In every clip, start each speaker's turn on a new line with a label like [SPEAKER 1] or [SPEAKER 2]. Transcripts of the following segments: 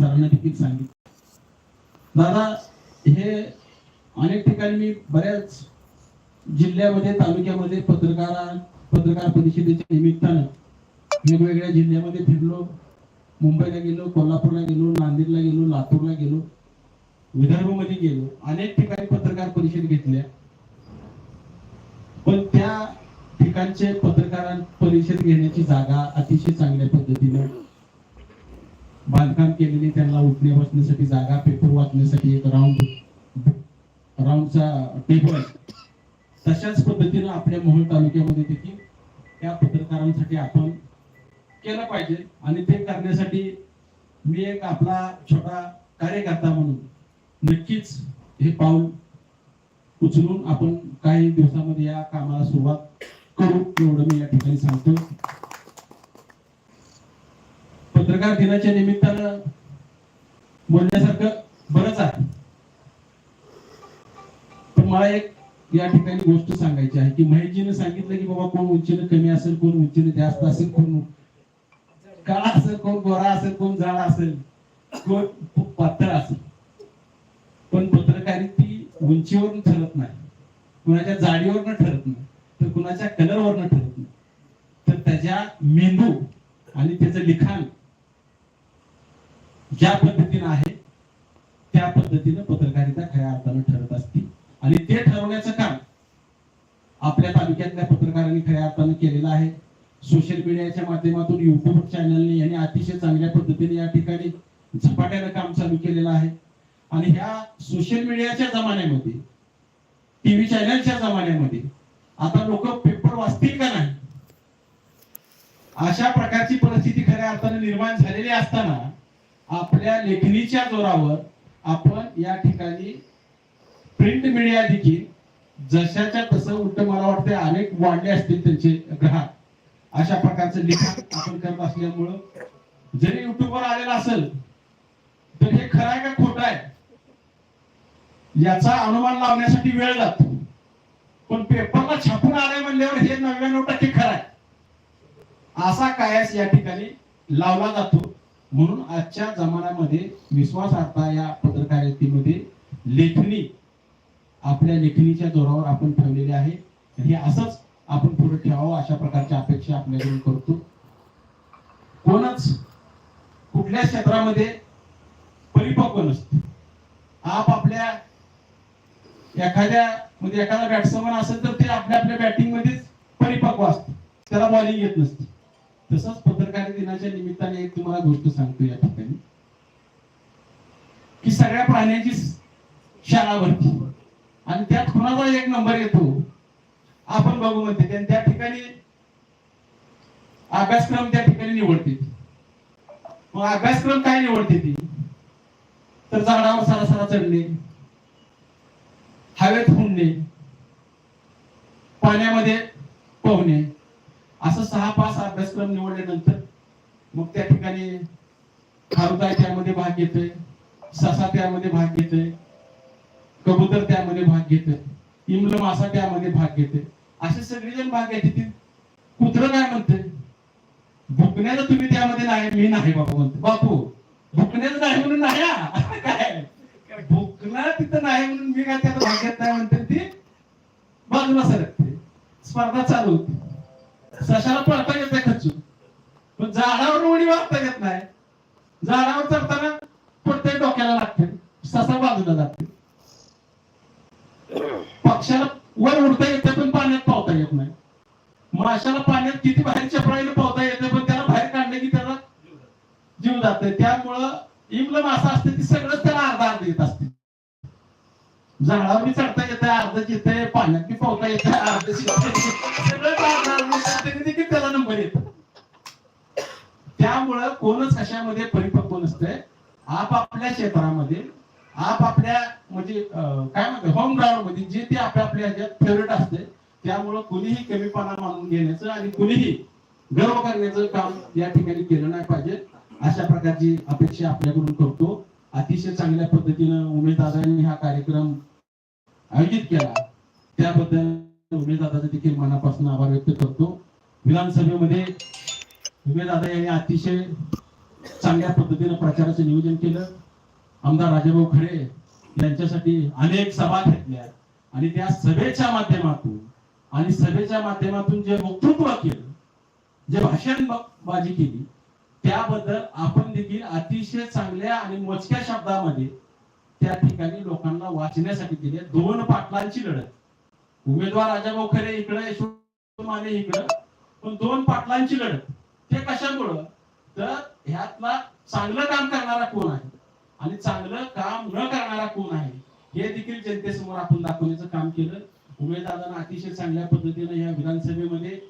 [SPEAKER 1] सरांना देखील सांगितलं. दादा हे अनेक ठिकाणी मी बऱ्याच जिल्ह्यामध्ये तालुक्यामध्ये पत्रकार पत्रकार परिषदेच्या निमित्तानं वेगवेगळ्या जिल्ह्यामध्ये फिरलो. मुंबईला गेलो कोल्हापूरला गेलो नांदेडला गेलो लातूरला गेलो विदर्भमध्ये गेलो. अनेक ठिकाणी पत्रकार परिषद घेतल्या. पण त्या ठिकाणचे पत्रकार परिषद घेण्याची जागा अतिशय चांगल्या पद्धतीने बांधकाम केलेली त्यांना उठणे बसण्यासाठी जागा पेपर वाचण्यासाठी एक राऊंड राऊंडचा टेबल तशाच पद्धतीनं आपल्या मोहोळ तालुक्यामध्ये देखील त्या पत्रकारांसाठी आपण केलं पाहिजे आणि ते करण्यासाठी मी एक आपला छोटा कार्यकर्ता म्हणून नक्कीच हे पाऊल उचलून आपण काही दिवसामध्ये या कामाला सुरुवात करू एवढं मी या ठिकाणी सांगतो पत्रकार दिनाच्या निमित्तानं बोलण्यासारखं बरंच आहे. पण मला एक या ठिकाणी गोष्ट सांगायची आहे की महेशजीने सांगितलं की बाबा कोण उंचीनं कमी असेल कोण उंचीने जास्त असेल कोण काळा असेल कोण गोरा असेल कोण जाड असेल कोण पातळ असेल. पण पत्रकारिती उंचीवरून ठरत नाही. कुणाच्या जाडीवरनं ठरत नाही तर कुणाच्या कलरवरनं ठरत नाही. तर त्याच्या मेंदू आणि त्याचं लिखाण ज्या पद्धतीनं आहे त्या पद्धतीनं पत्रकारिता खऱ्या अर्थानं ठरत असते. आणि ते ठरवण्याचं काम आपल्या तालुक्यातल्या पत्रकारांनी खऱ्या अर्थानं केलेलं आहे. सोशल मीडियाच्या माध्यमातून युट्यूब चॅनलने यांनी अतिशय चांगल्या पद्धतीने या ठिकाणी झपाट्यानं काम चालू केलेलं आहे. आणि ह्या सोशल मीडियाच्या जमान्यामध्ये टीव्ही चॅनलच्या जमान्यामध्ये आता लोक पेपर वाचतील का नाही? अशा प्रकारची परिस्थिती खऱ्या अर्थाने निर्माण झालेली असताना आपल्या लेखणीच्या जोरावर आपण या ठिकाणी प्रिंट मीडिया देखील जशाच्या तसं उलट मला वाटतं अनेक वाढले असतील त्यांचे ग्राहक. अशा प्रकारचं लिखाण आपण करत असल्यामुळं जरी युट्यूबवर आलेलं असेल तर हे खरं आहे का खोटं आहे? याचा अनुमान लावण्यासाठी वेळ जातो. पण पेपरला छापून आलाय म्हणल्यावर हे नव्याण्णव टक्के खरं आहे. असा कायस या ठिकाणी लावला जातो. म्हणून आजच्या जमान्यामध्ये विश्वासार्हता या पत्रकारितेमध्ये लेखणी आपल्या लेखणीच्या जोरावर आपण ठेवलेली आहे. हे असंच आपण पुढे ठेवावं अशा प्रकारच्या अपेक्षा आपल्याकडून करतो. कोणच कुठल्या क्षेत्रामध्ये परिपक्व नसते. आप आपल्या एखाद्या म्हणजे एखादा बॅट्समन असेल तर ते आपल्या आपल्या बॅटिंग मध्येच परिपक्व असते. त्याला बॉलिंग येत नसते. तसंच पत्रकार दिनाच्या निमित्ताने एक तुम्हाला गोष्ट सांगतो या ठिकाणी. की सगळ्या प्राण्यांची शाळा भरती आणि त्यात कुणाचा एक नंबर येतो आपण बघू म्हणते. त्या ठिकाणी अभ्यासक्रम त्या ठिकाणी निवडते. मग अभ्यासक्रम काय निवडते ती? तर झाडावर सरासरा चढणे हवेत हुंडणे पाण्यामध्ये पोहणे असं सहा पाच अभ्यासक्रम निवडल्यानंतर मग त्या ठिकाणी खारुताई त्यामध्ये भाग घेतोय ससा त्यामध्ये भाग घेतोय कबूतर त्यामध्ये भाग घेतोय इमल मासा त्यामध्ये भाग घेतोय. असे सगळेजण भाग घ्यायचे. ती कुत्र काय म्हणते? भुकण्याचं तुम्ही त्यामध्ये नाही मी नाही बाबा म्हणतो. बापू भुकण्याचं नाही म्हणून नाही काय? भुकणार तिथं नाही म्हणून मी काय त्यात भाग घेत नाही म्हणते ती? बाजूला सरकते. स्पर्धा चालू होती. सशाला पळता येत नाही खचून पण झाडावर उडी मारता येत नाही. झाडावर चढताना पडते डोक्याला लागते. ससा बाजूला जाते. पक्षाला वर उडता येते पण पाण्यात पावता येत नाही. माशाला पाण्यात किती बाहेर चपळाईला पावता येते पण त्याला बाहेर काढले की त्याला जीव जाते त्यामुळं इमलं मासा असते ती सगळंच त्याला अर्धा अर्ध येत असते. झाडावर बी चढता येते अर्धच येते पाण्यात बी पावता येते अर्ध सगळं देखील त्याला नंबर येत. त्यामुळं कोणच कशामध्ये परिपक्व नसतंय. आपापल्या क्षेत्रामध्ये आपापल्या म्हणजे काय म्हणते होम ग्राउंडमध्ये जे ते आपल्या आपल्या ह्याच्यात फेवरेट असते त्यामुळं कुणीही कमीपणा मानून घेण्याचं आणि कुणीही गर्व करण्याचं काम या ठिकाणी केलं नाही पाहिजे. अशा प्रकारची अपेक्षा आपल्याकडून करतो. अतिशय चांगल्या पद्धतीनं उमेदवारांनी हा कार्यक्रम आयोजित केला. त्याबद्दल उमेदवाराचा देखील मनापासून आभार व्यक्त करतो. विधानसभेमध्ये उमेदवार यांनी अतिशय चांगल्या पद्धतीने प्रचाराचं नियोजन केलं. आमदार राजाभाऊ खडे यांच्यासाठी अनेक सभा घेतल्या. आणि त्या सभेच्या माध्यमातून आणि सभेच्या माध्यमातून जे वक्तृत्व केलं जे भाषणबाजी केली त्याबद्दल आपण देखील अतिशय चांगल्या आणि मोजक्या शब्दामध्ये त्या ठिकाणी लोकांना वाचण्यासाठी दिले. दोन पाटलांची लढत. उमेदवार राजाभाऊ खरे इकडे माने इकडं पण दोन पाटलांची लढत. ते कशामुळं? तर ह्यातला चांगलं काम करणारा कोण आहे? आणि चांगलं काम न करणारा कोण आहे? हे देखील जनतेसमोर आपण दाखवण्याचं काम केलं. उमेदवारांना अतिशय चांगल्या पद्धतीने या विधानसभेमध्ये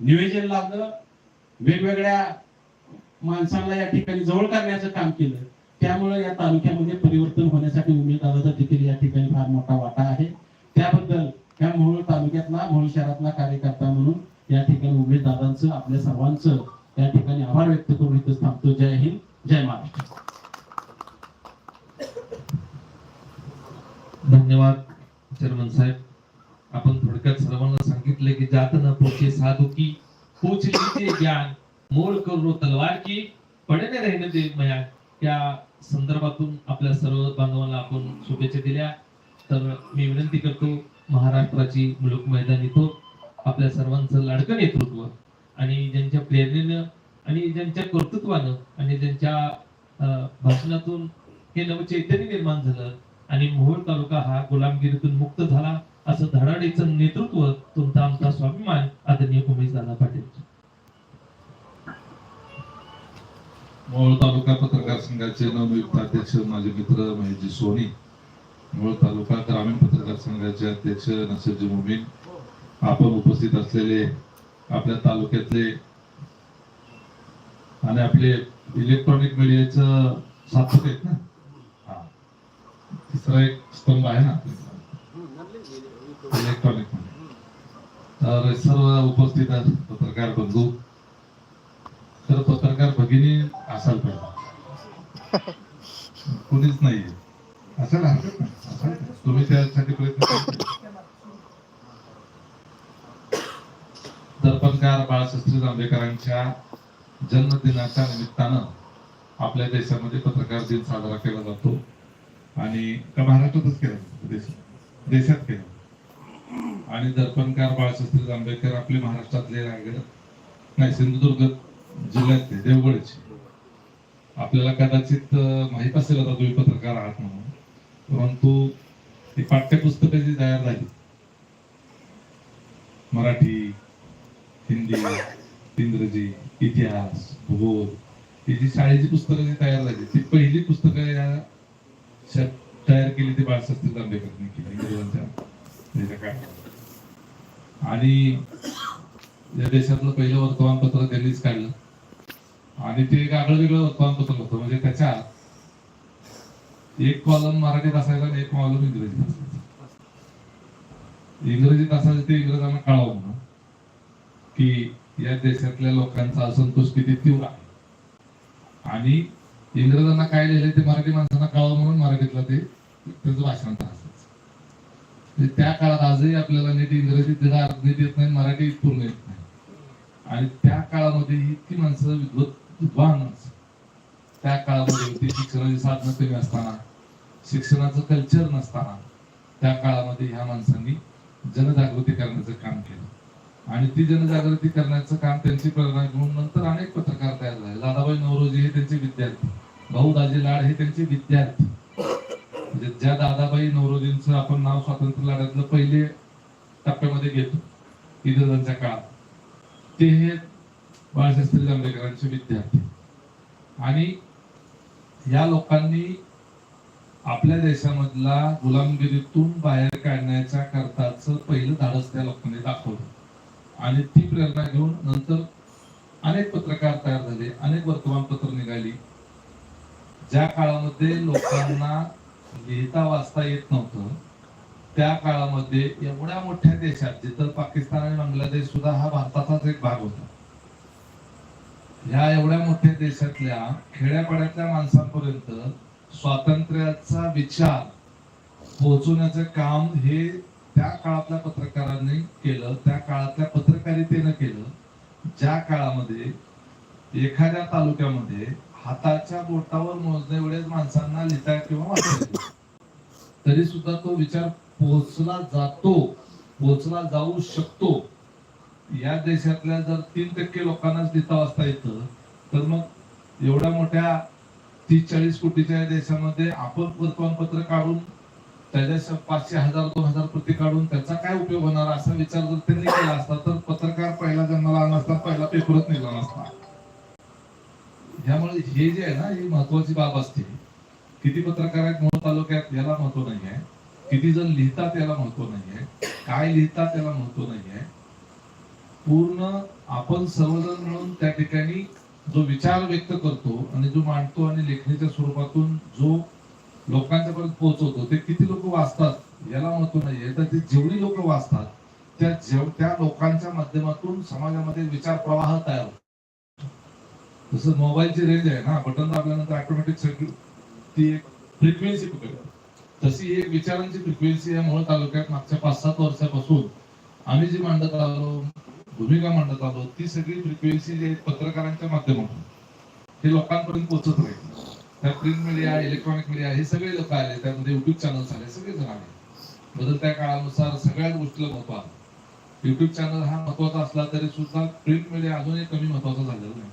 [SPEAKER 1] नियोजन लागलं वेगवेगळ्या माणसांना या ठिकाणी जवळ करण्याचं काम केलं. त्यामुळे या तालुक्यामध्ये परिवर्तन होण्यासाठी उमेदवाराचा देखील या ठिकाणी फार मोठा वाटा आहे. त्याबद्दल या मोहोळ तालुक्यातला मोहोळ शहरातला कार्यकर्ता म्हणून या ठिकाणी उमेदवारांचं आपल्या सर्वांचं या ठिकाणी आभार व्यक्त करून इथं थांबतो. जय हिंद जय महाराष्ट्र.
[SPEAKER 2] धन्यवाद चेअरमन साहेब. आपण थोडक्यात सर्वांना सांगितले की जात न पोचे साधू की पोच ते ज्ञान मोड करो तलवार की पडणे रहने दे मया. त्या संदर्भातून आपल्या सर्व बांधवांना आपण शुभेच्छा दिल्या. तर मी विनंती करतो महाराष्ट्राची मुलूक मैदानी तो आपल्या सर्वांचं लाडकं नेतृत्व आणि ज्यांच्या प्रेरणेनं आणि ज्यांच्या कर्तृत्वानं आणि ज्यांच्या भाषणातून हे नवचैतन्य निर्माण झालं आणि मोहोळ तालुका हा गुलामगिरीतून मुक्त झाला असं धडाडीचं नेतृत्व तुमचा आमचा स्वाभिमान आदरणीय उमेश दादा पाटील
[SPEAKER 3] मोहोळ तालुका पत्रकार संघाचे नवनियुक्त अध्यक्ष माझे मित्र महेशजी सोनी मोहोळ तालुका ग्रामीण पत्रकार संघाचे अध्यक्ष नसरजी मुबीन आपण उपस्थित असलेले आपल्या तालुक्यातले आणि आपले इलेक्ट्रॉनिक मीडियाचं सातक आहेत ना? हा. तिसरा एक स्तंभ आहे ना? इलेक्ट्रॉनिक तर सर्व उपस्थित पत्रकार बंधू तर पत्रकार भगिनी असाल पाहिजे कोणीच नाही. असायला हरकत नाही. तुम्ही त्यासाठी प्रयत्न दर्पणकार बाळशास्त्री जांभेकरांच्या जन्मदिनाच्या निमित्तानं आपल्या देशामध्ये पत्रकार दिन साजरा केला जातो. आणि का महाराष्ट्रातच केला जातो. देशात केला आणि दर्पणकार बाळशास्त्री जांभेकर आपले महाराष्ट्रातले रायगड नाही सिंधुदुर्ग जिल्ह्यातले देवगडचे. आपल्याला कदाचित माहीत माहीत असेल आता तुम्ही पत्रकार आहात म्हणून. परंतु ती पाठ्यपुस्तकं जी तयार झाली. मराठी हिंदी इंग्रजी इतिहास भूगोल ही जी शाळेची पुस्तकं जी तयार झाली ती पहिली पुस्तकं या तयार केली ती बाळशास्त्री जांभेकरनी केली इंग्रजांच्या म्हणजे काळात आणि या देशातलं पहिलं वर्तमानपत्र त्यांनीच काढलं. आणि ते एक आगळं वेगळं वर्तमानपत्र होतं. म्हणजे त्याच्यात एक कॉलम मराठीत असायचा आणि एक कॉलम इंग्रजीत असायचा. इंग्रजीत असायचं ते इंग्रजांना कळावं म्हणून की या देशातल्या लोकांचा असंतोष किती तीव्र आहे. आणि इंग्रजांना काय लिहिले ते मराठी माणसांना कळावं म्हणून मराठीतलं ते त्याचं भाषांतर असायचं म्हणजे त्या काळात आजही आपल्याला नीट इंग्रजी त्याचा अर्थ नीट येत नाही मराठी पूर्ण येत नाही. आणि त्या काळामध्ये इतकी माणसं विद्वत विद्वान त्या काळामध्ये होती शिक्षणाची साधनं कमी असताना शिक्षणाचं कल्चर नसताना त्या काळामध्ये ह्या माणसांनी जनजागृती करण्याचं काम केलं. आणि ती जनजागृती करण्याचं काम त्यांची प्रेरणा घेऊन नंतर अनेक पत्रकार तयार झाले. दादाबाई नवरोजी हे त्यांचे विद्यार्थी. भाऊ दाजी लाड हे त्यांचे विद्यार्थी. म्हणजे ज्या दादाबाई नवरोजींचं आपण नाव स्वातंत्र्य लढ्यातलं पहिले टप्प्यामध्ये घेतो इंग्रजांच्या काळात. ते हे बाळशास्त्री जांभेकरांचे विद्यार्थी. आणि या लोकांनी आपल्या देशामधला गुलामगिरीतून बाहेर काढण्याच्या करताच पहिलं धाडस त्या लोकांनी दाखवलं. आणि ती प्रेरणा घेऊन नंतर अनेक पत्रकार तयार झाले अनेक वर्तमानपत्र निघाली. ज्या काळामध्ये लोकांना लिहिता वाचता येत नव्हतं त्या काळामध्ये एवढ्या मोठ्या देशात जिथं पाकिस्तान आणि बांगलादेश सुद्धा हा भारताचाच एक भाग होता ह्या एवढ्या मोठ्या देशातल्या खेड्यापाड्यातल्या माणसांपर्यंत स्वातंत्र्याचा विचार पोहोचवण्याचं काम हे त्या काळातल्या पत्रकारांनी केलं त्या काळातल्या पत्रकारितेनं केलं ज्या काळामध्ये एखाद्या तालुक्यामध्ये हाताच्या बोटावर मोजण्या एवढ्याच माणसांना लिहिता किंवा वाचता तरी सुद्धा तो विचार पोहोचला जातो पोहोचला जाऊ शकतो. या देशातल्या जर तीन टक्के लोकांनाच लिहिता वाचता येतं तर मग एवढ्या मोठ्या तीस चाळीस कोटीच्या देशामध्ये आपण वर्तमानपत्र काढून त्याच्या पाचशे हजार दोन हजार प्रति काढून त्याचा काय उपयोग होणार असा विचार जर त्यांनी केला असता तर पत्रकार पहिला जन्माला आला नसता पहिला पेपरच निघाला नसता त्यामुळे हे जे आहे ना ही महत्वाची बाब असते. किती पत्रकार आहेत मूळ तालुक्यात याला महत्त्व नाही आहे किती जण लिहितात याला महत्त्व नाही आहे काय लिहितात याला महत्त्व नाही आहे पूर्ण आपण सर्वजण मिळून त्या ठिकाणी जो विचार व्यक्त करतो आणि जो मांडतो आणि लेखणीच्या स्वरूपातून जो लोकांच्या पर्यंत पोहोचवतो ते किती लोक वाचतात याला महत्त्व नाहीये. तर ते जेवढी लोक वाचतात त्या जेव त्या लोकांच्या माध्यमातून समाजामध्ये विचार प्रवाह तयार होतो. जसं मोबाईलची रेंज आहे ना बटन दाबल्यानंतर ऑटोमॅटिक सगळी ती एक फ्रिक्वेन्सी पकडते. तशी एक विचारांची फ्रिक्वेन्सी आहे मूळ तालुक्यात मागच्या पाच सात वर्षापासून. आम्ही जी मांडत आलो भूमिका मांडत आलो ती सगळी फ्रिक्वेन्सी जे पत्रकारांच्या माध्यमातून. हे लोकांपर्यंत पोहोचत राहील त्या प्रिंट मीडिया इलेक्ट्रॉनिक मीडिया हे सगळे लोक आले त्यामध्ये युट्यूब चॅनल्स आले सगळे जण आले. बदलत्या काळानुसार सगळ्याच गोष्टीला महत्त्व आलं. युट्यूब चॅनल हा महत्त्वाचा असला तरी सुद्धा प्रिंट मीडिया अजूनही कमी महत्त्वाचा झालेला नाही.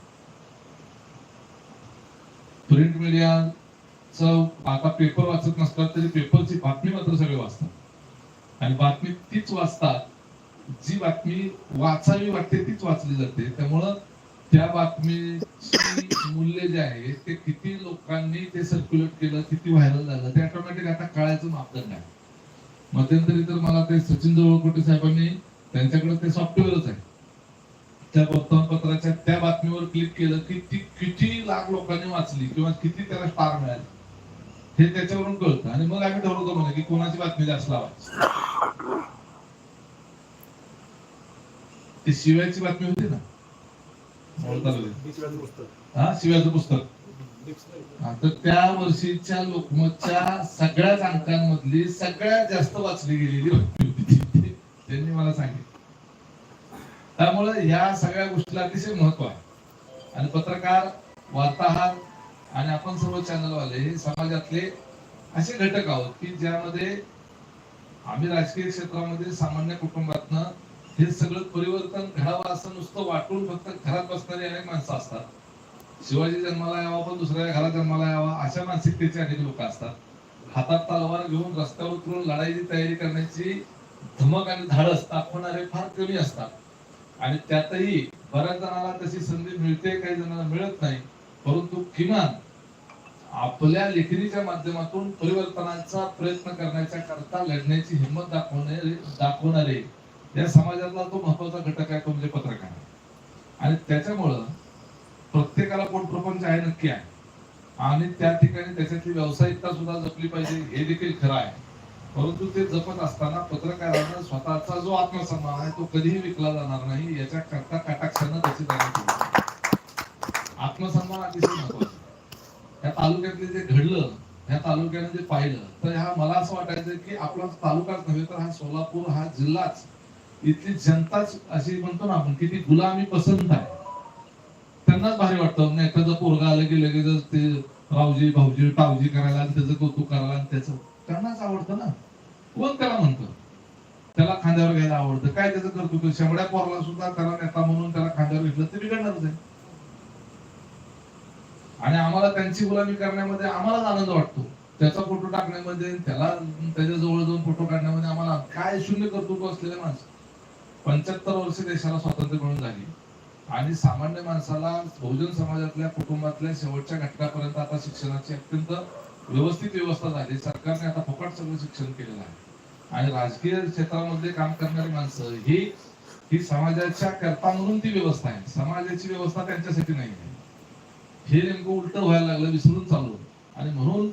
[SPEAKER 3] प्रिंट मीडियाचं आता पेपर वाचत नसतात तरी पेपरची बातमी मात्र सगळे वाचतात. आणि बातमी तीच वाचतात जी बातमी वाचावी वाटते तीच वाचली जाते. त्यामुळं त्या बातमीची मूल्य जे आहे ते किती लोकांनी ते सर्क्युलेट केलं किती व्हायरल झालं ते ऑटोमॅटिक आता कळायचं मापदंड आहे. मध्यंतरी तर मला ते सचिन जवळकोटे साहेबांनी त्यांच्याकडे ते सॉफ्टवेअरच आहे. त्या वर्तमानपत्राच्या त्या बातमीवर क्लिक केलं की ती किती लाख लोकांनी वाचली किंवा किती त्याला स्टार मिळाले. हे त्याच्यावरून कळतं. आणि मग आम्ही ठरवतो म्हणे की कोणाची बातमी जास्त लावायची. ती शिवायची बातमी होती ना. हा शिव्याचं पुस्तक. तर त्या वर्षीच्या लोकमतच्या सगळ्याच अंकांमधली सगळ्यात जास्त वाचली गेलेली बातमी होती. त्यांनी मला सांगितलं. त्यामुळे ह्या सगळ्या गोष्टीला अतिशय महत्त्व आहे. आणि पत्रकार वार्ताहर आणि आपण सर्व चॅनलवाले हे समाजातले असे घटक आहोत की ज्यामध्ये आम्ही राजकीय क्षेत्रामध्ये सामान्य कुटुंबातनं हे सगळं परिवर्तन घडावं असं नुसतं वाटून फक्त घरात बसणारी अनेक माणसं असतात. शिवाजी जन्माला यावा पण दुसऱ्या घरात जन्माला यावा अशा मानसिकतेचे अनेक लोक असतात. हातात तलवार घेऊन रस्त्यावर उतरून लढाईची तयारी करण्याची धमक आणि धाडस दाखवणारे फार कमी असतात. आणि त्यातही बऱ्याच जणांना तशी संधी मिळते काही जणांना मिळत नाही. परंतु किमान आपल्या लेखणीच्या माध्यमातून परिवर्तनाचा प्रयत्न करण्याच्या करता लढण्याची हिंमत दाखवणारे दाखवणारे या समाजातला तो महत्त्वाचा घटक आहे तो म्हणजे पत्रकार. आणि त्याच्यामुळं प्रत्येकाला कोण प्रपंच आहे नक्की आहे. आणि त्या ठिकाणी त्याच्यातली व्यावसायिकता सुद्धा जपली पाहिजे हे देखील खरं आहे. परंतु ते जपत असताना पत्रकारांना स्वतःचा जो आत्मसन्मान आहे तो कधीही विकला जाणार नाही याच्या करता कटाक्षानं त्याची जाणीव केली आत्मसन्मान अतिशय महत्त्वाचा या तालुक्यातले जे घडलं ह्या तालुक्याने जे पाहिलं तर ह्या मला असं वाटायचं की आपला तालुकाच नव्हे तर हा सोलापूर हा जिल्हाच इथली जनताच अशी म्हणतो ना आपण किती गुलामी पसंत आहे. त्यांनाच भारी वाटतं. म्हणजे एखादं पोरगा आलं की लगेच ते रावजी भाऊजी टावजी करायला आणि त्याचं कौतुक करायला आणि त्याचं त्यांनाच आवडतं ना. कोण त्याला म्हणतं? त्याला खांद्यावर घ्यायला आवडतं. काय त्याचं करतो शेवड्या पोरला सुद्धा त्याला नेता म्हणून त्याला खांद्यावर घेतलं ते बिघडणारच आहे. आणि आम्हाला त्यांची गुलामी करण्यामध्ये आम्हालाच आनंद वाटतो. त्याचा फोटो टाकण्यामध्ये त्याला त्याच्याजवळ जाऊन फोटो काढण्यामध्ये आम्हाला काय शून्य कर्तृत्व असलेले माणसं. पंच्याहत्तर वर्ष देशाला स्वातंत्र्य मिळून झाली. आणि सामान्य माणसाला बहुजन समाजातल्या कुटुंबातल्या शेवटच्या घटकापर्यंत आता शिक्षणाची अत्यंत व्यवस्थित व्यवस्था झाली. सरकारने आता फुकट सगळं शिक्षण केलेलं आहे. आणि राजकीय क्षेत्रामध्ये काम करणारी माणसं ही ही समाजाच्या करता म्हणून ती व्यवस्था आहे. समाजाची व्यवस्था त्यांच्यासाठी नाही आहे. हे नेमकं उलट व्हायला लागलं विसरून चालू आणि म्हणून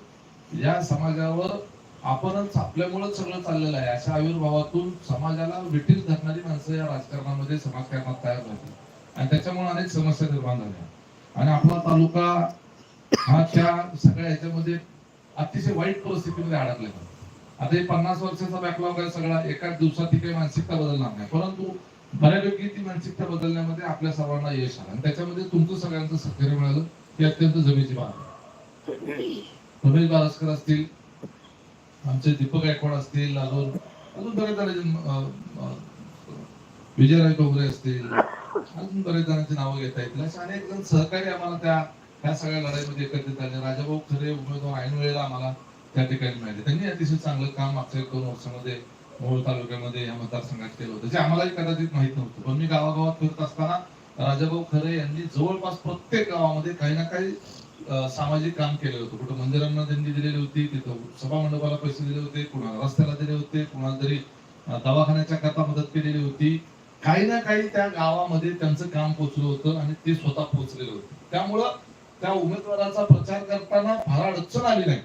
[SPEAKER 3] या समाजावर आपणच आपल्यामुळेच सगळं चाललेलं आहे. अशा आविर्भावातून समाजाला विटीस धरणारी माणसं या राजकारणामध्ये समाजकारणात तयार झाली. आणि त्याच्यामुळे अनेक समस्या निर्माण झाल्या. आणि आपला तालुका हा त्या सगळ्या ह्याच्यामध्ये अतिशय वाईट परिस्थितीमध्ये अडकलेला. आता हे पन्नास वर्षाचा बॅकलॉग आहे सगळा. एकाच दिवसात ती काही मानसिकता बदलणार नाही. परंतु बऱ्यापैकी ती मानसिकता बदलण्यामध्ये आपल्या सर्वांना यश आलं. आणि त्याच्यामध्ये तुमचं सगळ्यांचं सहकार्य मिळालं. ही अत्यंत जमेची बाब आहे. रमेश बारसकर असतील आमचे दीपक गायकवाड असतील अजून अजून बरेच जणांचे विजयराय डोंगरे असतील. अजून बरेच जणांची नावं घेता येतील. असे अनेक जण सहकारी आम्हाला त्या ह्या सगळ्या लढाईमध्ये एकत्रित आले. राजाभाऊ खरे उमेदवार ऐन वेळेला आम्हाला त्या ठिकाणी मिळाले. त्यांनी अतिशय चांगलं काम मागच्या एक दोन वर्षामध्ये मोहोळ तालुक्यामध्ये या मतदारसंघात केलं होतं. जे आम्हालाही कदाचित माहीत नव्हतं. पण मी गावागावात फिरत असताना राजाभाऊ खरे यांनी जवळपास प्रत्येक गावामध्ये काही ना काही सामाजिक काम केलं होतं. कुठं मंदिरांना देणगी दिलेली होती तिथं सभा मंडपाला पैसे दिले होते कुणाला रस्त्याला दिले होते कुणाला तरी दवाखान्याच्या करता मदत केलेली होती. काही ना काही त्या गावामध्ये त्यांचं काम पोचलं होतं आणि ते स्वतः पोचलेलं होते. त्यामुळं त्या उमेदवाराचा प्रचार करताना फार अडचण आली नाही.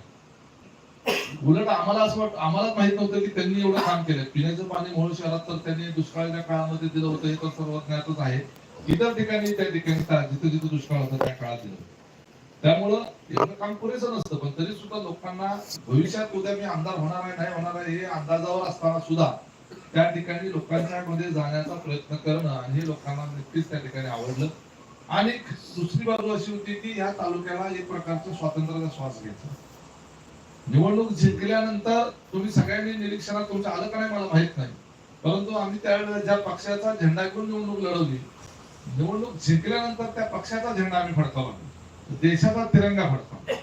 [SPEAKER 3] उलट आम्हाला असं वाटतं आम्हाला माहीत नव्हतं की त्यांनी एवढं काम केलं. पिण्याचं पाणी मोहोळ शहरात तर त्यांनी दुष्काळाच्या काळामध्ये दिलं होतं हे तर सर्व ज्ञातच आहे. इतर ठिकाणी त्या ठिकाणी त्या- जिथं जिथं दुष्काळ होता त्या काळात दिलं त्यामुळं एवढं काम पुरेसं नसतं पण तरी सुद्धा लोकांना भविष्यात उद्या मी आमदार होणार आहे नाही होणार आहे हे अंदाजावर असताना सुद्धा त्या ठिकाणी लोकांच्या मध्ये जाण्याचा प्रयत्न करणं आणि हे लोकांना नक्कीच त्या ठिकाणी आवडलं. आणि दुसरी बाजू अशी होती की या तालुक्याला एक प्रकारचा स्वातंत्र्याचा श्वास घ्यायचा. निवडणूक जिंकल्यानंतर तुम्ही सगळ्यांनी निरीक्षणात तुमच्या आलं का नाही मला माहीत नाही. परंतु आम्ही त्यावेळेला ज्या पक्षाचा झेंडा घेऊन निवडणूक लढवली निवडणूक जिंकल्यानंतर त्या पक्षाचा झेंडा आम्ही फडकावला. देशाचा तिरंगा फडकावला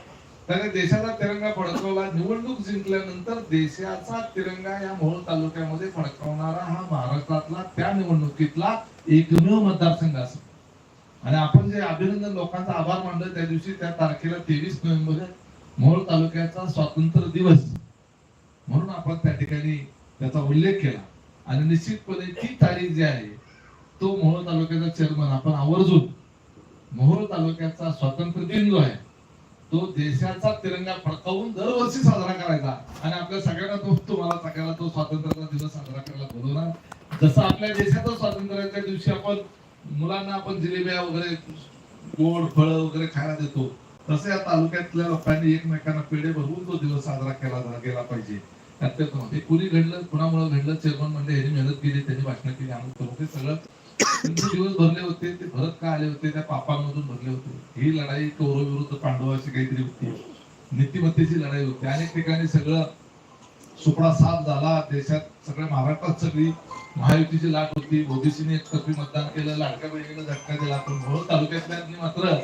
[SPEAKER 3] त्याने देशाचा तिरंगा फडकवला. निवडणूक जिंकल्यानंतर देशाचा तिरंगा या मोहोळ तालुक्यामध्ये फडकवणारा हा महाराष्ट्रातला त्या निवडणुकीतला एकमेव मतदारसंघ असेल आणि आपण जे अभिनंदन लोकांचा आभार मानलं त्या दिवशी त्या तारखेला तेवीस नोव्हेंबर मोहोळ तालुक्याचा स्वातंत्र्य दिवस. म्हणून आपण त्या ठिकाणी त्याचा उल्लेख केला. आणि निश्चितपणे ती तारीख जी आहे तो मोहोळ तालुक्याचा चेअरमन आपण आवर्जून मोहोळ तालुक्याचा स्वातंत्र्य दिन जो आहे तो देशाचा तिरंगा फडकावून दरवर्षी साजरा करायचा. आणि आपल्या सगळ्यांना तो तुम्हाला सगळ्याला तो स्वातंत्र्याचा दिवस साजरा करायला बोलवणार. जसं आपल्या देशाचं स्वातंत्र्याच्या दिवशी आपण मुलांना आपण जिलेब्या वगैरे गोड फळ वगैरे खायला देतो तसं या तालुक्यातल्या लोकांनी एकमेकांना पेढे भरवून तो दिवस साजरा केला गेला पाहिजे. त्यात महत्त्वाचं. कुणी घडलं कुणामुळे घडलं चेअरमन म्हणजे ह्यांनी मेहनत केली त्यांनी भाषण केली आम्ही करून ते सगळं दिवस भरले होते ते भरत का आले होते त्या पापांमधून भरले होते? ही लढाई कौरव विरुद्ध पांडवाची काहीतरी होती. नीतिमत्तेची लढाई होती. अनेक ठिकाणी सगळं सुपडा साफ झाला. देशात सगळ्या महाराष्ट्रात सगळी महायुतीची लाट होती. ओबीसीने एकतर्फी मतदान केलं. लाडक्या बहिणीनं झटका दिला. पण मोहोळ तालुक्यातल्या मात्र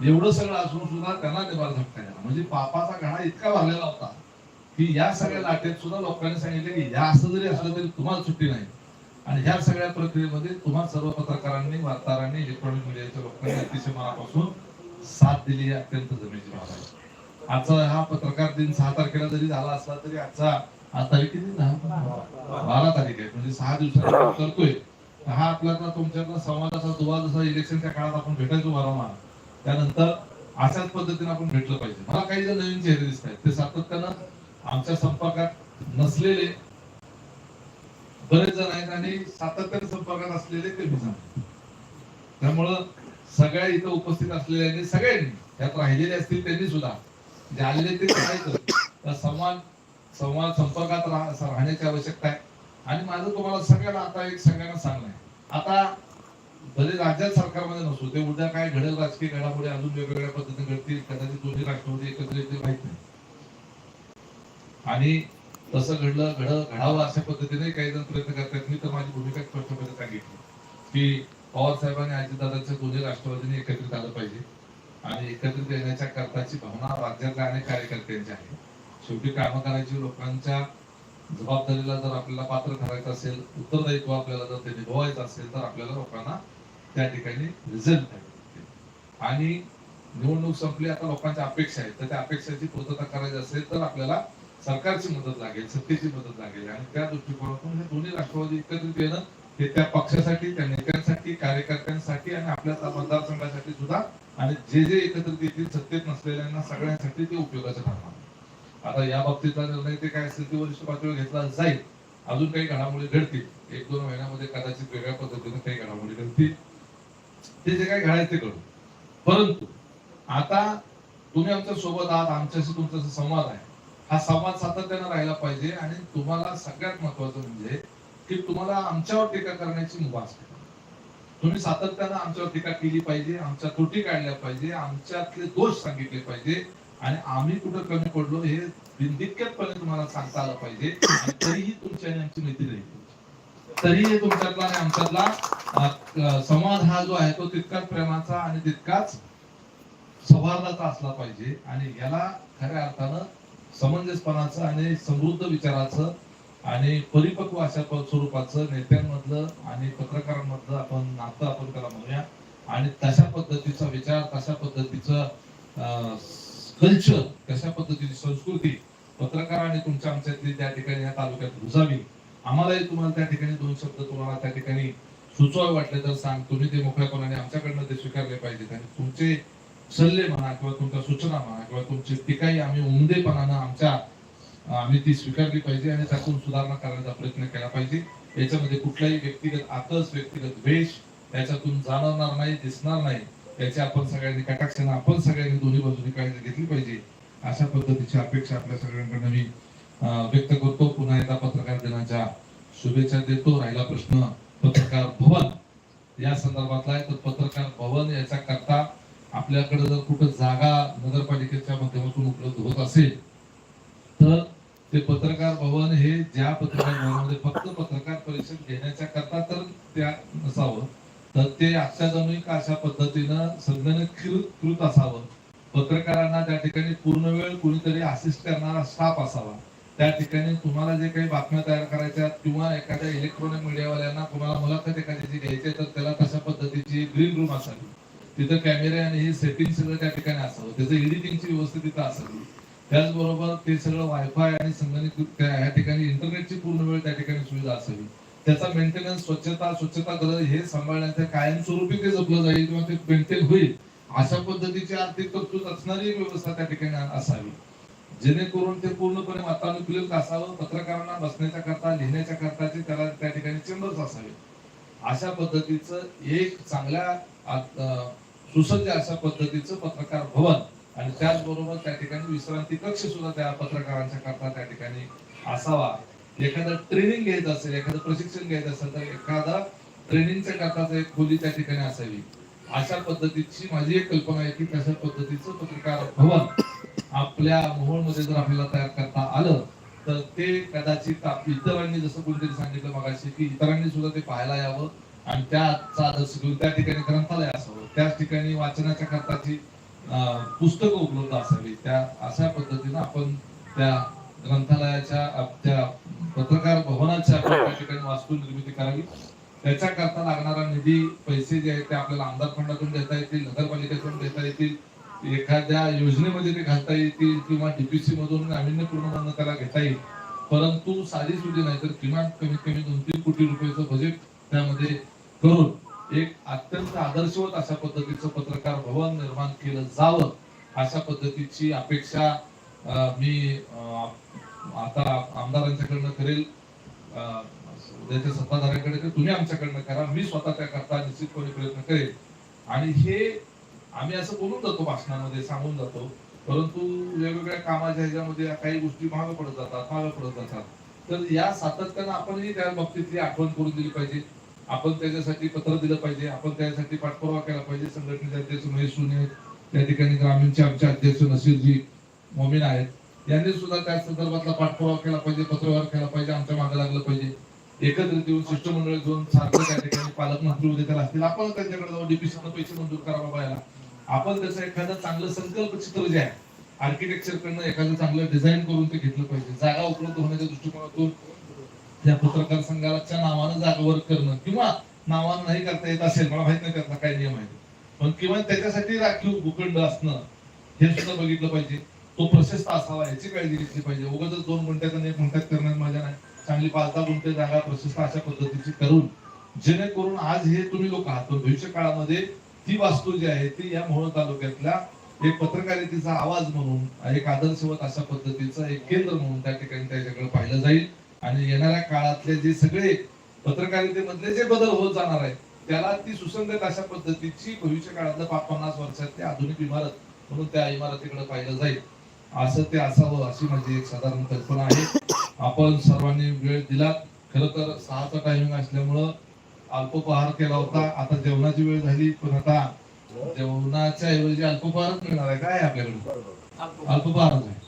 [SPEAKER 3] एवढं सगळं असून सुद्धा त्यांना देवाला झटका दिला. म्हणजे पापाचा घडा इतका भरलेला होता की या सगळ्या लाटेत सुद्धा लोकांनी सांगितलं की या असं जरी असलं तरी तुम्हाला सुट्टी नाही. आणि ह्या सगळ्या प्रक्रियेमध्ये तुम्हा सर्व पत्रकारांनी वार्ताहरांनी इलेक्ट्रॉनिक मीडियाच्या लोकांनी अतिशय मनापासून साथ दिली अत्यंत जमेची बाब आहे. आजचा हा पत्रकार दिन सहा तारखेला जरी झाला असला तरी आजचा आज तारीख किती बारा तारीख आहे म्हणजे सहा दिवसात करतोय. हा आपल्याला तुमच्या तुमच्यातला संवादाचा दुवा जसा इलेक्शनच्या काळात आपण भेटायचो वारंवार त्यानंतर अशाच पद्धतीने आपण भेटलं पाहिजे. मला काही जण नवीन चेहरे दिसत आहेत ते सातत्यानं आमच्या संपर्कात नसलेले बरेच जण आहेत आणि सातत्याने संपर्कात असलेले ते मी सांगतो त्यामुळं सगळ्या इथं उपस्थित असलेल्यांनी सगळ्यांनी त्यात राहिलेले असतील त्यांनी सुद्धा जे आलेले ते करायचं तर संवाद संवाद संपर्कात राहण्याची आवश्यकता आहे. आणि माझं तुम्हाला सगळ्यांना आता एक सगळ्यांना सांगणं आहे. आता भले राज्यात सरकारमध्ये नसतो ते उद्या काय घडेल राजकीय घडामोडी अजून वेगवेगळ्या पद्धतीने घडतील कदाचित दोन्ही राष्ट्रपती एकत्र येतील माहीत नाही. आणि तसं घडलं घड घडावं अशा पद्धतीने काही जण प्रयत्न करतात. मी तर माझी भूमिका स्पष्टपणे सांगितली. की पवार साहेबांनी अजितदादांच्या दोन्ही राष्ट्रवादीने एकत्रित आलं पाहिजे. आणि एकत्रित येण्याच्या करताची भावना राज्यातल्या अनेक कार्यकर्त्यांची आहे. शेवटी कामं करायची लोकांच्या जबाबदारीला जर आपल्याला पात्र ठरायचं असेल उत्तरदायित्व आपल्याला जर ते निभवायचं असेल तर आपल्याला लोकांना त्या ठिकाणी रिझल्ट आणि निवडणूक संपली आता लोकांच्या अपेक्षा आहेत. तर त्या अपेक्षाची पूर्तता करायची असेल तर आपल्याला सरकारची मदत लागेल सत्तेची मदत लागेल. आणि त्या दृष्टिकोनातून हे दोन्ही राष्ट्रवादी एकत्रित येणं हे त्या पक्षासाठी त्या नेत्यांसाठी कार्यकर्त्यांसाठी आणि आपल्या मतदारसंघासाठी सुद्धा आणि जे जे एकत्रित येतील सत्तेत नसलेल्यांना सगळ्यांसाठी ते उपयोगाचं ठरणार. आता या बाबतीतला निर्णय ते काय असेल ते वरिष्ठ पातळीवर घेतला जाईल. अजून काही घडामोडी घडतील. एक दोन महिन्यामध्ये कदाचित वेगळ्या पद्धतीने काही घडामोडी घडतील. ते जे काही घडायचं ते करू. परंतु आता तुम्ही आमच्यासोबत आहात आमच्याशी तुमचा संवाद आहे. हा संवाद सातत्यानं राहिला पाहिजे आणि तुम्हाला सगळ्यात महत्वाचं म्हणजे की तुम्हाला आमच्यावर टीका करण्याची मुभा असते. तुम्ही सातत्यानं आमच्यावर टीका केली पाहिजे आमच्या त्रुटी काढल्या पाहिजे आमच्यातले दोष सांगितले पाहिजे आणि आम्ही कुठं कमी पडलो हे बिनदिक्कतपणे तुम्हाला सांगता आलं पाहिजे आणि तरीही तुमच्या आणि आमची मैत्री राहील. तरीही तुमच्यातला आणि आमच्यातला संवाद हा जो आहे तो तितकाच प्रेमाचा आणि तितकाच सौहार्दाचा असला पाहिजे आणि याला खऱ्या अर्थानं समंजसपणाचं आणि समृद्ध विचाराचं आणि परिपक्व अशा स्वरूपाचं नेत्यांमधलं आणि पत्रकारांमधलं आपण नातं आपण त्याला म्हणूया. आणि तशा पद्धतीचा विचार तशा पद्धतीचं कल्चर तशा पद्धतीची संस्कृती पत्रकार आणि तुमच्या आमच्यातली त्या ठिकाणी या तालुक्यात रुजावी. आम्हालाही तुम्हाला त्या ठिकाणी दोन शब्द तुम्हाला त्या ठिकाणी सुचवावे वाटले तर सांग. तुम्ही ते मोकळ्यापणाने आमच्याकडनं ते स्वीकारले पाहिजेत आणि तुमचे सल्ले म्हणा किंवा तुमच्या सूचना म्हणा किंवा तुमची टीकाही आम्ही उमदेपणानं आमच्या आम्ही ती स्वीकारली पाहिजे आणि त्यातून सुधारणा करण्याचा प्रयत्न केला पाहिजे. याच्यामध्ये कुठलाही व्यक्तिगत आकस व्यक्तिगत द्वेष त्याच्यातून जाणवणार नाही दिसणार नाही. याची आपण सगळ्यांनी कटाक्षानं आपण सगळ्यांनी दोन्ही बाजूनी काळजी घेतली पाहिजे. अशा पद्धतीची अपेक्षा आपल्या सगळ्यांकडनं मी व्यक्त करतो. पुन्हा एकदा पत्रकार दिनाच्या शुभेच्छा देतो. राहिला प्रश्न पत्रकार भवन. या संदर्भातला आहे तर पत्रकार भवन याच्या करता आपल्याकडे जर कुठं जागा नगरपालिकेच्या माध्यमातून उपलब्ध होत असेल तर ते पत्रकार भवन हे ज्या पत्रकार भवनामध्ये फक्त पत्रकार परिषद घेण्याच्या करता तर त्या नसावं. तर ते अत्याधुनिक अशा पद्धतीनं संगणकीकृत असावं. पत्रकारांना त्या ठिकाणी पूर्ण वेळ कुणीतरी असिस्ट करणारा स्टाफ असावा. त्या ठिकाणी तुम्हाला जे काही बातम्या तयार करायच्या किंवा एखाद्या इलेक्ट्रॉनिक मीडियावाल्यांना कुणाला मुलाखत एखाद्याची घ्यायची तर त्याला तशा पद्धतीची ग्रीन रूम असावी. तिथं कॅमेरे आणि हे सेटिंग सगळं त्या ठिकाणी असावं. त्याचं एडिटिंगची व्यवस्था तिथं असावी. त्याचबरोबर ते सगळं वायफाय आणि संगणक या ठिकाणी इंटरनेटची पूर्ण वेळ त्या ठिकाणी सुविधा असावी. त्याचा मेंटेनन्स स्वच्छता स्वच्छता गरज हे सांभाळण्याचं कायमस्वरूपी ते जपलं जाईल किंवा ते मेंटेन होईल. अशा पद्धतीची आर्थिक तरतूद असणारी व्यवस्था त्या ठिकाणी असावी. जेणेकरून ते पूर्णपणे वातानुकूलित असावं पत्रकारांना बसण्याच्या करता लिहिण्याच्या करताचे त्याला त्या ठिकाणी चेंबर्स असावे. अशा पद्धतीचं एक चांगल्या सुसज्ज अशा पद्धतीचं पत्रकार भवन आणि त्याचबरोबर त्या ठिकाणी विश्रांती कक्ष सुद्धा त्या पत्रकारांच्या करता त्या ठिकाणी असावा. एखादं ट्रेनिंग घ्यायचं असेल एखादं प्रशिक्षण घ्यायचं असेल तर एखादा ट्रेनिंगच्या करताच एक खोली त्या ठिकाणी असावी. अशा पद्धतीची माझी एक कल्पना आहे की तशा पद्धतीचं पत्रकार भवन आपल्या मोहोळमध्ये जर आपल्याला तयार करता आलं तर ते कदाचित इतरांनी जसं कोणतरी सांगितलं मगाशी की इतरांनी सुद्धा ते पाहायला यावं. आणि त्याचा आदर्श त्या ठिकाणी ग्रंथालय असावं. त्याच ठिकाणी वाचनाच्या करताची पुस्तकं उपलब्ध असावी. त्या अशा पद्धतीनं आपण त्या ग्रंथालयाच्या त्या पत्रकार भवनाच्या त्या ठिकाणी वास्तू निर्मिती करावी त्याच्याकरता लागणारा निधी पैसे जे आहेत ते आपल्याला आमदार फंडातून देता येतील नगरपालिकेतून देता येतील. एखाद्या योजनेमध्ये ते घालता येतील किंवा डीपीसी मधून नाविन्यपूर्ण म्हणून त्याला घेता येईल. परंतु साधी सुधी नाही तर किमान कमीत कमी दोन तीन कोटी रुपयाचं बजेट त्यामध्ये करून एक अत्यंत आदर्शवत अशा पद्धतीचं पत्रकार भवन निर्माण केलं जावं अशा पद्धतीची अपेक्षा मी अं, आता आमदारांच्याकडनं करेल अं, उद्याच्या सत्ताधाऱ्यांकडे तुम्ही आमच्याकडनं करा मी स्वतः त्या करता निश्चितपणे प्रयत्न करेल. आणि हे आम्ही असं बोलून जातो भाषणामध्ये सांगून जातो परंतु वेगवेगळ्या कामाच्या ह्याच्यामध्ये काही गोष्टी महाग पडत जातात महाग पडत जातात. तर या सातत्यानं आपणही त्या बाबतीतली आठवण करून दिली पाहिजे. आपण त्याच्यासाठी पत्र दिलं पाहिजे आपण त्यासाठी पाठपुरावा केला पाहिजे. संघटनेचे अध्यक्ष महेश सोने त्या ठिकाणी ग्रामीणचे आमचे अध्यक्ष नसीरजी मोमीन आहेत. यांनी सुद्धा त्या संदर्भातला पाठपुरावा केला पाहिजे पत्रव्यवहार केला पाहिजे आमच्या मागे लागलं पाहिजे. एकत्रित येऊन शिष्टमंडळ घेऊन सारखं त्या ठिकाणी पालकमंत्री उद्या त्याला असतील. आपण त्यांच्याकडे जाऊन डीपीसी पैसे मंजूर करा बाबा याला. आपण त्याचं एखादं चांगलं संकल्प चित्र जे आहे आर्किटेक्चर कडनं एखादं चांगलं डिझाईन करून ते घेतलं पाहिजे. जागा उपलब्ध होण्याच्या दृष्टिकोनातून त्या पत्रकार संघाच्या नावानं जागा करणं किंवा नावानं नाही करता येत असेल मला माहीत नाही त्यातला काय नियम आहे पण किंवा त्याच्यासाठी राखीव भूखंड असणं हे सुद्धा बघितलं पाहिजे. तो प्रशस्त असावा याची काळजी घेतली पाहिजे. उगाच दोन गुंठ्यात आणि एक गुंठ्यात करण्यात माझ्या नाही. चांगली पाच दहा गुंठे जागा प्रशस्त अशा पद्धतीची करून जेणेकरून आज हे तुम्ही लोक आहात पण भविष्य काळामध्ये ती वास्तू जी आहे ती या मोहोळ तालुक्यातल्या एक पत्रकारितेचा आवाज म्हणून एक आदर्शवत अशा पद्धतीचं एक केंद्र म्हणून त्या ठिकाणी त्याच्याकडे पाहिलं जाईल. आणि येणाऱ्या काळातले जे सगळे पत्रकारितेमधले जे बदल होत जाणार आहेत त्याला ती सुसंगत अशा पद्धतीची भविष्य काळातल्या पाच पन्नास वर्षातली आधुनिक इमारत म्हणून त्या इमारतीकडे पाहिलं जाईल. असं ते असावं अशी माझी एक साधारण कल्पना आहे. आपण सर्वांनी वेळ दिला. खरं तर सहाचा टायमिंग असल्यामुळं अल्पोपहार केला होता. आता जेवणाची वेळ झाली पण आता जेवणाच्या ऐवजी अल्पोपहारच मिळणार आहे काय आपल्याकडे? अल्पोपहारच आहे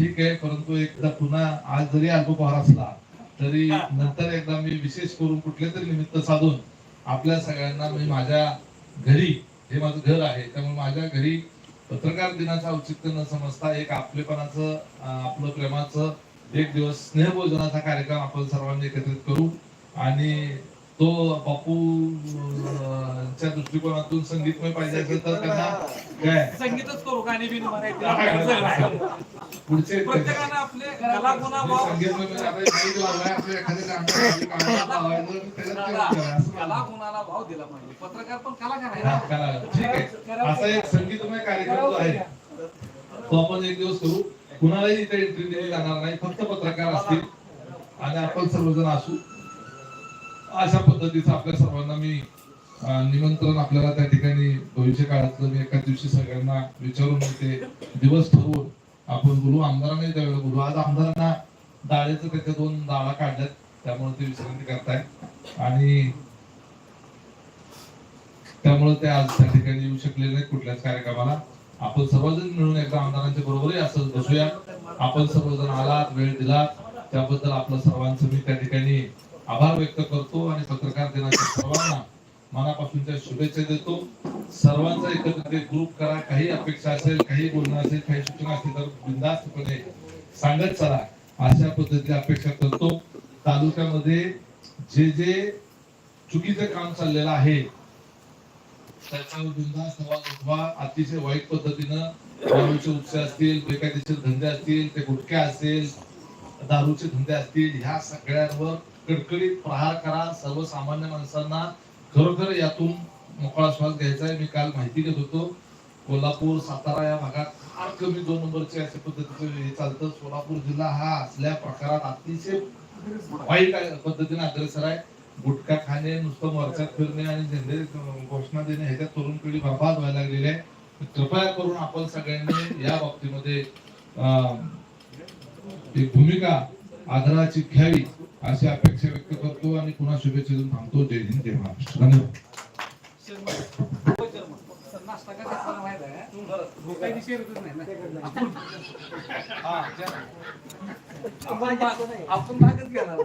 [SPEAKER 3] ठीक आहे परंतु एकदा पुन्हा आज जरी अल्पोपहार असला तरी नंतर एकदा मी विशेष करून कुठल्या तरी निमित्त साधून आपल्या सगळ्यांना मी माझ्या घरी हे माझं घर आहे त्यामुळे माझ्या घरी पत्रकार दिनाचं औचित्य न समजता एक आपलेपणाचं आपलं प्रेमाचं एक दिवस स्नेहभोजनाचा कार्यक्रम आपण सर्वांनी एकत्रित करू. आणि तो बापू अं, च्या दृष्टिकोनातून संगीतमय पाहिजे असेल तर त्यांना काय?
[SPEAKER 4] संगीतच करू गाणी बिनी
[SPEAKER 3] पुढचे
[SPEAKER 4] प्रत्येकानं आपले कला गुणा
[SPEAKER 3] म्हणजे गाणं
[SPEAKER 4] कला गुणाला भाव दिला पाहिजे. पत्रकार पण कलाकार आहे
[SPEAKER 3] हा,
[SPEAKER 4] ना
[SPEAKER 3] करा. ठीक आहे. असा एक संगीतमय कार्यक्रम जो आहे तो आपण एक दिवस करू. कुणालाही इथे एंट्री दिली जाणार नाही फक्त पत्रकार असतील. आणि आपण सर्वजण असू. अशा पद्धतीचं आपल्या सर्वांना मी निमंत्रण आपल्याला त्या ठिकाणी भविष्य काळातलं मी एका दिवशी सगळ्यांना विचारून ते दिवस ठरवून आपण बोलू. आमदारांनाही त्यावेळेला बोलू. आज आमदारांना डाळेचं त्याच्या दोन डाळा काढल्यात त्यामुळे ते विश्रांती करताय आणि त्यामुळे ते आज त्या ठिकाणी येऊ शकले नाहीत कुठल्याच कार्यक्रमाला. आपण सर्वजण मिळून एकदा आमदारांच्या बरोबरही असं बसूया. आपण सर्वजण आलात वेळ दिलात. त्याबद्दल आपलं सर्वांचं मी त्या ठिकाणी आभार व्यक्त करतो आणि पत्रकार दिनाच्या सर्वांना मनापासूनच्या शुभेच्छा देतो. सर्वांचा एकत्र ग्रुप करा. काही अपेक्षा असेल काही बोलणं असेल काही सूचना असेल तर बिंदास्तपणे सांगत चला. अशा पद्धतीची अपेक्षा करतो. तालुक्यामध्ये जे जे चुकीचं काम चाललेलं आहे त्याच्यावर बिंदास्त आवाज उठवा. अतिशय वाईट पद्धतीनं दारूचे उत्सव असतील बेकायदेशीर धंदे असतील ते गुटख्या असेल दारूचे धंदे असतील ह्या सगळ्यांवर कडकडीत प्रहार करा सर्वसामान्य माणसांना खरोखर यातून मोकळा श्वास घ्यायचा आहे. मी काल माहिती घेत होतो कोल्हापूर सातारा या भागात फार कमी दोन नंबरचे अशा पद्धतीचं हे चालतं. सोलापूर जिल्हा हा असल्या प्रकारात अतिशय वाईट पद्धतीने अग्रेसर आहे. गुटखा खाणे नुसतं मोर्चात फिरणे आणि झेंडे घोषणा देणे ह्याच्यात तरुण पिढी बर्बाद व्हायला लागलेली आहे. कृपया करून आपण सगळ्यांनी या बाबतीमध्ये अं, एक भूमिका आदराची घ्यावी. अशी अपेक्षा व्यक्त करतो आणि पुन्हा शुभेच्छा देऊन थांबतो. जय हिंद जय महाराष्ट्र. धन्यवाद.
[SPEAKER 4] आपण हा, भागच घेणार